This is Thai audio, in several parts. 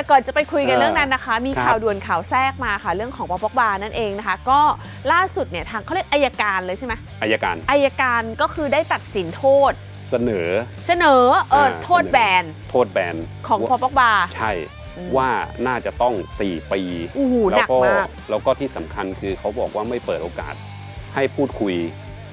แต่ก่อนจะไปคุยกันเออเรื่องนั้นนะคะ มีครับข่าวด่วนข่าวแทรกมาค่ะเรื่องของปอปอกบานั่นเองนะคะ ก็ล่าสุดเนี่ยทางเขาเรียกอายการเลยใช่ไหมอายการอายการก็คือได้ตัดสินโทษเสนอ เสนอเอออ่าโทษแบนโทษแบนของปอปอกบาใช่อืมว่าน่าจะต้อง 4 ปีโอ้โหหแล้นัวกก็มากแล้วก็ที่สำคัญคือเขาบอกว่าไม่เปิดโอกาสให้พูดคุย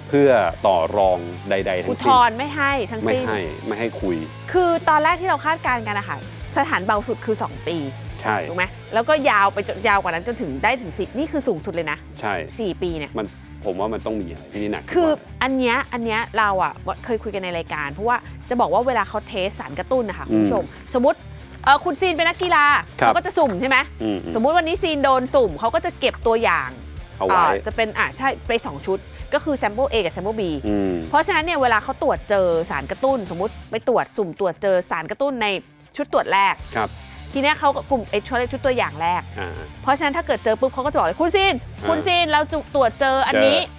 เพื่อต่อรองใด ๆ ทั้อุงทธสิ้นรณ์ไม่ให้ทั้งไม่สิ้นให้ไม่ให้คุย คือตอนแรกที่เราคาดการณ์กันนะคะ สถานเบาสุดคือ 2 ปีใช่ถูกไหมแล้วก็ยาวไปจนยาวกว่านั้นจนถึงได้ถึงสี่นี่คือสูงสุดเลยนะใช่4ปีเนี่ยมันผมว่ามันต้องมีอะไรที่นี่หนักคือว่าอันเนี้ยอันเนี้ยเราอะเคยคุยกันในรายการ เพราะว่าจะบอกว่าเวลาเขาเทสสารกระตุ้นนะคะคุณผู้ชม สมมติเอ่อคุณซีนเป็นนักกีฬาครับเขาก็จะสุ่มใช่ไหมอืมสมมุติวันนี้ซีนโดนสุ่มเขาก็จะเก็บตัวอย่างเอาไว้อ่าจะเป็นอะใช่ไป 2 ชุด ก็คือ sample A กับ sample B อืมเพราะฉะนั้นเนี่ยเวลาเขาตรวจเจอสารกระตุ้น สมมติไปตรวจสุ่มตรวจเจอสารกระตุ้นใน ชุดตรวจแรก ครับทีเนี้ยเขาก็กลุ่มไอ้ชุดชุดตัวอย่างแรก อ่า เพราะฉะนั้นถ้าเกิดเจอปุ๊บเขาก็จะบอกเลยคุณซีนอ่าคุณซีนเราจุตรวจเจออันนี้ เจ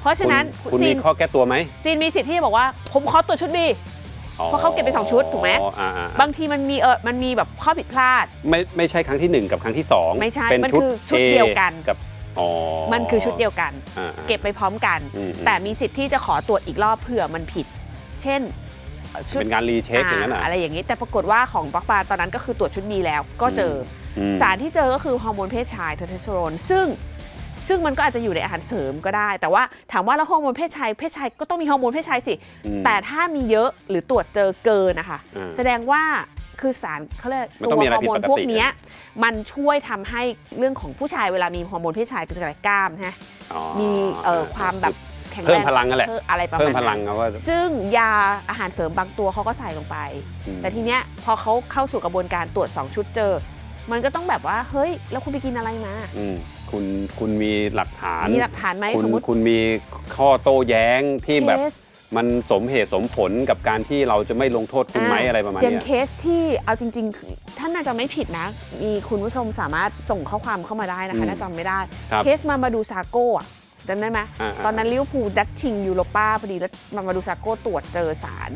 เพราะฉะนั้นคุณคุณซีมีนข้อแก้ตัวไหมซีนมีสิทธิ์ที่จะบอกว่า ผมขอตรวจชุด B เพราะเขาเก็บไปสองชุดถูกไหมอ๋ออ่าอ่าบางทีมันมีเออมันมีแบบข้อผิดพลาด ไม่ไม่ใช่ครั้งที่หนึ่งกับครั้งที่สองไม่ใช่เป็นมันชุด คือชุด A เดียวกัน กับอ๋อมันคือชุดเดียวกัน อ่าอ่า เก็บไปพร้อมกัน อืมแต่มีสิทธิ์ที่จะขอตรวจอีกรอบเผื่อมันผิด เช่นเอ่อ ชุดเป็นการรีเช็คอย่างนั้นเหรออะไรอย่างนี้แต่ปรากฏว่าของปักปาตอนนั้นก็คือตรวจชุดดีแล้วก็เจออม สารที่เจอก็คือฮอร์โมนเพศชายเทสโทสเตอโรนซึ่งซึ่งมันก็อาจจะอยู่ในอาหารเสริมก็ได้ แต่ว่าถามว่าแล้วฮอร์โมนเพศชายเพศชายก็ต้องมีฮอร์โมนเพศชายสิ อืม แต่ถ้ามีเยอะหรือตรวจเจอเกินนะคะอ่าแสดงว่าคือสารเขาเรียกมันตัต้องวมีอะไรฮอร์โมนผิดปกติ พวกเนี้ยมันช่วยทำให้เรื่องของผู้ชายเวลามีฮอร์โมนเพศชายก็จะอะไรกล้ามนะอ๋อมีเอ่อความแบบแข็งแรงเพิ่มพลังนั่นแหละ เพิ่มอะไรประมาณเพิ่มพลังนั้นเอาว่า ซึ่งยาอาหารเสริมบางตัวเขาก็ใส่ลงไป อืม แต่ทีเนี้ยพอเขาเข้าสู่กระบวนการตรวจ 2 ชุดเจอ มันก็ต้องแบบว่าเฮ้ยแล้วคุณไปกินอะไรมา อืมคุณคุณมีหลักฐาน มีหลักฐานไหมคุณสมมติคุณมีข้อโต้แย้งที่แบบ เคส มันสมเหตุสมผลกับการที่เราจะไม่ลงโทษคุณไหมอะไรประมาณอย่างเนี้ยเคสที่เอาจริงๆคือท่านน่าจะไม่ผิดนะ มีคุณผู้ชมสามารถส่งข้อความเข้ามาได้นะคะ อืมน่าจำไม่ได้ ครับ เคสมามาดูซาโก้อะ จำได้ไหมอ่าๆ ตอนนั้นลิเวอร์พูลดัชชิงยูโรป้าพอดีแล้วมามาดูซาโก้ตรวจเจอสาร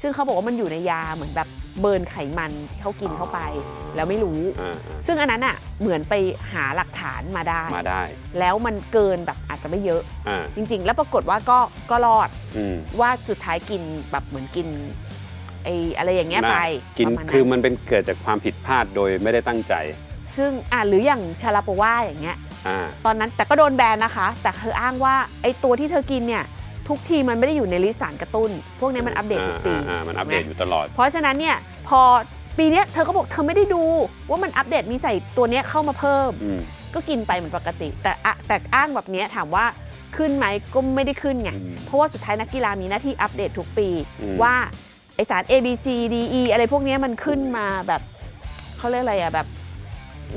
ซึ่งเขาบอกว่ามันอยู่ในยาเหมือนแบบเบิร์นไขมันที่เขากินเข้าไป แล้วไม่รู้ อ่าซึ่งอันนั้นอะเหมือนไปหาหลักฐานมาได้ ๆมาได้แล้วมันเกินแบบอาจจะไม่เยอะอ่าจริง ๆ แล้วปรากฏว่าก็ก็รอด อืม ว่าสุดท้ายกินแบบเหมือนกินไออะไรอย่างเงี้ยน่าไปกินประมาณคือมันเป็นเกิดจากความผิดพลาดโดยไม่ได้ตั้งใจ ซึ่งอะหรืออย่างชาลาโปว่าอย่างเงี้ย อ่าตอนนั้นแต่ก็โดนแบนนะคะ แต่เธออ้างว่าไอตัวที่เธอกินเนี่ยทุกทีมันไม่ได้อยู่ในลิสต์สารกระตุ้น พวกนี้มันอัปเดตทุกปีอ่าอ่ามันอัปเดตอยู่ตลอด เพราะฉะนั้นเนี่ยพอปีเนี้ยเธอก็บอกเธอไม่ได้ดูว่ามันอัปเดตมีใส่ตัวเนี้ยเข้ามาเพิ่ม อืมก็กินไปเหมือนปกติ แต่อะแต่อ้างแบบเนี้ยถามว่าขึ้นไหมก็ไม่ได้ขึ้นไง อืม เพราะว่าสุดท้ายนักกีฬามีหน้าที่อัปเดตทุกปี อืม ว่าไอสาร A B C D E อะไรพวกเนี้ยมันขึ้นมาแบบเขาเรียกอะไรอะแบบ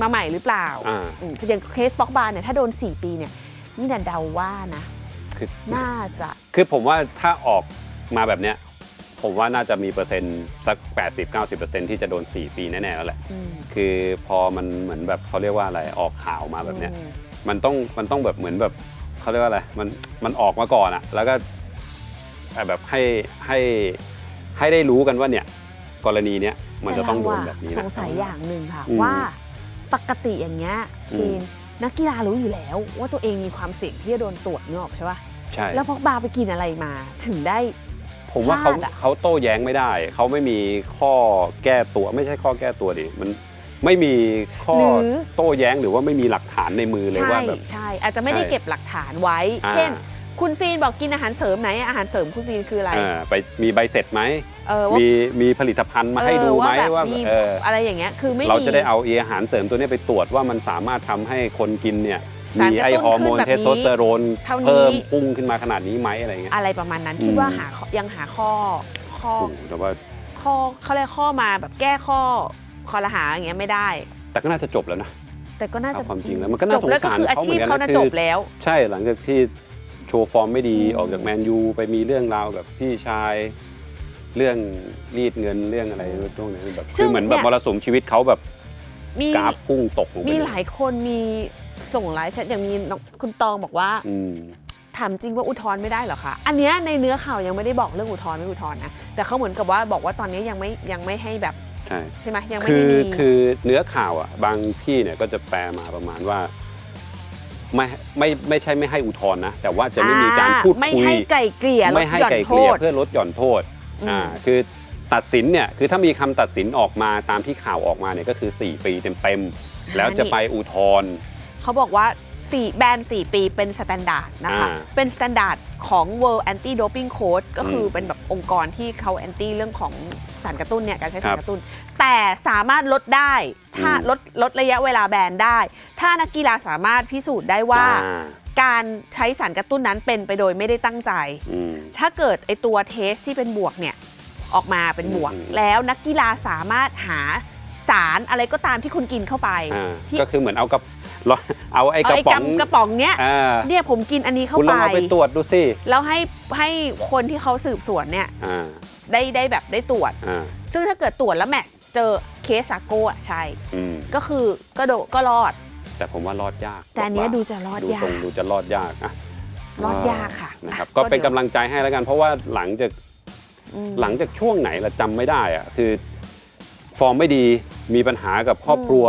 มาใหม่หรือเปล่าอ่า อืมอย่างเคสบ็อกบาร์เนี่ยถ้าโดน 4 ปีเนี่ยนี่น่ะเดาว่านะ คือน่าจะคือผมว่าถ้าออกมาแบบเนี้ย ผมว่าน่าจะมีเปอร์เซ็นต์สัก 80-90%ที่จะโดน 4 ปีแน่ๆแล้วแหละ อืมคือพอมันเหมือนแบบเขาเรียกว่าอะไรออกข่าวมาแบบเนี้ย อืม มันต้องมันต้องแบบเหมือนแบบเขาเรียกว่าอะไรมันมันออกมาก่อนอะแล้วก็แบบให้ให้ให้ได้รู้กันว่าเนี่ยกรณีเนี้ยมันจะต้องโดนแบบนี้สนะงสัยอย่างหนึ่งค่ะอืมว่า ปกติอย่างเงี้ยอืมซีนนักกีฬารู้อยู่แล้วว่าตัวเองมีความเสี่ยงที่จะโดนตรวจเนกออกใช่ปะใช่แล้วพอกบาร์ไปกินอะไรมาถึงได้ ผมว่าเขาพลาดอะ เขาโต้แย้งไม่ได้ เขาไม่มีข้อแก้ตัวไม่ใช่ข้อแก้ตัวดิมันไม่มีข้อหรือ โต้แย้งหรือว่าไม่มีหลักฐานในมือเลยใช่ว่าแบบ ใช่อาจจะไม่ได้ใช่เก็บหลักฐานไว้ อ่า เช่น คุณซีนบอกกินอาหารเสริมไหนอาหารเสริมคุณซีนคืออะไรเออไปมีใบเสร็จไหมเออว่ามีมีผลิตภัณฑ์มาให้ดูไหมเออแบบว่ามีเอออะไรอย่างเงี้ยคือไม่เรามีจะได้เอาเออาหารเสริมตัวเนี้ยไปตรวจว่ามันสามารถทำให้คนกินเนี่ยสารมีกระตุ้นไอฮอร์โมนขึ้นแบบนี้เทสโทสเตอโรนเท่านี้ เพิ่มพุ่งขึ้นมาขนาดนี้ไหมอะไรเงี้ย อะไรประมาณนั้นอืมคิดว่าหาข้อยังหาข้อข้อ โอ้โหแต่ว่าข้อเขาเรียกข้อมาแบบแก้ข้อคอรหาอย่างเงี้ยไม่ได้ แต่ก็น่าจะจบแล้วนะ แต่ก็น่าจะเอาความจริงแล้วมันก็น่าจบแล้วสงก็สารคืออาเขาเหมืชีอนพกันนะเขาน่าคือ จบแล้ว ใช่หลังจากที่โช ว์ ฟอร์มไม่ดีอืมออกจากแมนยูไปมีเรื่องราวกับพี่ชาย เรื่องรีดเงินเรื่องอะไรพวกนี้แบบคือเหมือนแบบมรสุมชีวิตเขาแบบมีกราฟพุ่งตกลงไปมีเลหลายคนมีส่งไลน์แชทอย่างมีน้องคุณตองบอกว่า อืม ถามจริงว่าอุทธรณ์ไม่ได้เหรอคะ อันเนี้ยในเนื้อข่าวยังไม่ได้บอกเรื่องอุทธรณ์ไม่อุทธรณ์นะ แต่เขาเหมือนกับว่าบอกว่าตอนนี้ยังไม่ยังไม่ให้แบบใช่ ใช่ไหมยังไม่คืได้อมี คือเนื้อข่าวอะบางที่เนี่ยก็จะแปลมาประมาณว่า ไม่ไม่ไม่ใช่ไม่ให้อุทธรณ์นะ แต่ว่าจะไม่มีการพูดไม่คุยให้ไกลเกลี่ยลไม่ดให้หย่อนไกลโทเกลี่ยษ เพื่อลดหย่อนโทษอืม อ่าคือตัดสินเนี่ยคือถ้ามีคำตัดสินออกมาตามที่ข่าวออกมาเนี่ยก็คือ 4 ปีเต็มๆแล้วจะไปอุทธรณ์ เขาบอกว่า สี่แบน4ปีเป็นสแตนดาร์ดนะคะ อ่า เป็นสแตนดาร์ดของ World Anti Doping Code ก็คืออมเป็นแบบองค์กรที่เขาแอนตี้เรื่องของสารกระตุ้นเนี่ยการใช้สาครัรบกระตุ้น แต่สามารถลดได้ถ้าอืม ลดลดระยะเวลาแบนได้ ถ้านักกีฬาสามารถพิสูจน์ได้ว่า อ่าการใช้สารกระตุ้นนั้นเป็นไปโดยไม่ได้ตั้งใจ อืม ถ้าเกิดไอตัวเทสที่เป็นบวกเนี่ยออกมาเป็นบวก อืม แล้วนักกีฬาสามารถหาสารอะไรก็ตามที่คุณกินเข้าไปอ่าที่ ก็คือเหมือนเอากระร้อน เอาไอ้เอากระไอ้ป๋องกำกระป๋องเนี้ยอ่าเนี่ยผมกินอันนี้เข้าคุณลไปองเอาไปตรวจดูสิแล้วให้ให้คนที่เขาสืบสวนเนี่ยอ่าได้ได้แบบได้ตรวจอ่าซึ่งถ้าเกิดตรวจแล้วแมทเจอเคสซาโก้อะใช่อืมก็คือก็โดก็รอด แต่ผมว่ารอดยาก แต่อันเนี้ยว่าดูจะรอดดูยาทรกงดูจะรอดยากอะรอดยากค่ะนะครับอะก็ก็เป็นเดี๋ยวกำลังใจให้แล้วกัน เพราะว่าหลังจากอืมหลังจากช่วงไหนเราจำไม่ได้อะคือ ฟอร์มไม่ดีมีปัญหากับครอบครัว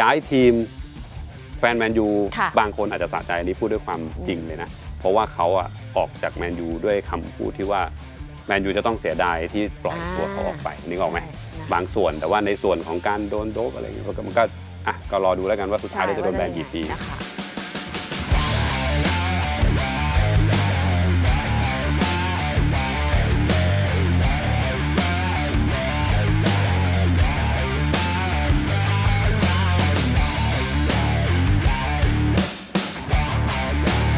ย้ายทีม แฟนแมนยูค่ะ บางคนอาจจะสะใจอันนี้พูดด้วยความจริงเลยนะ เพราะว่าเขาอะออกจากแมนยูด้วยคำพูดที่ว่าแมนยูจะต้องเสียดายที่ปล่อยตัวเขาออกไปนึกออกไหม ใช่นะบางส่วนแต่ว่าในส่วนของการโดนโดบอะไรอย่างเงี้ยมันก็มันก็อะก็รอดูแล้วกันว่าสุดท้ายเราจะโดนแบนกี่ปีนะคะ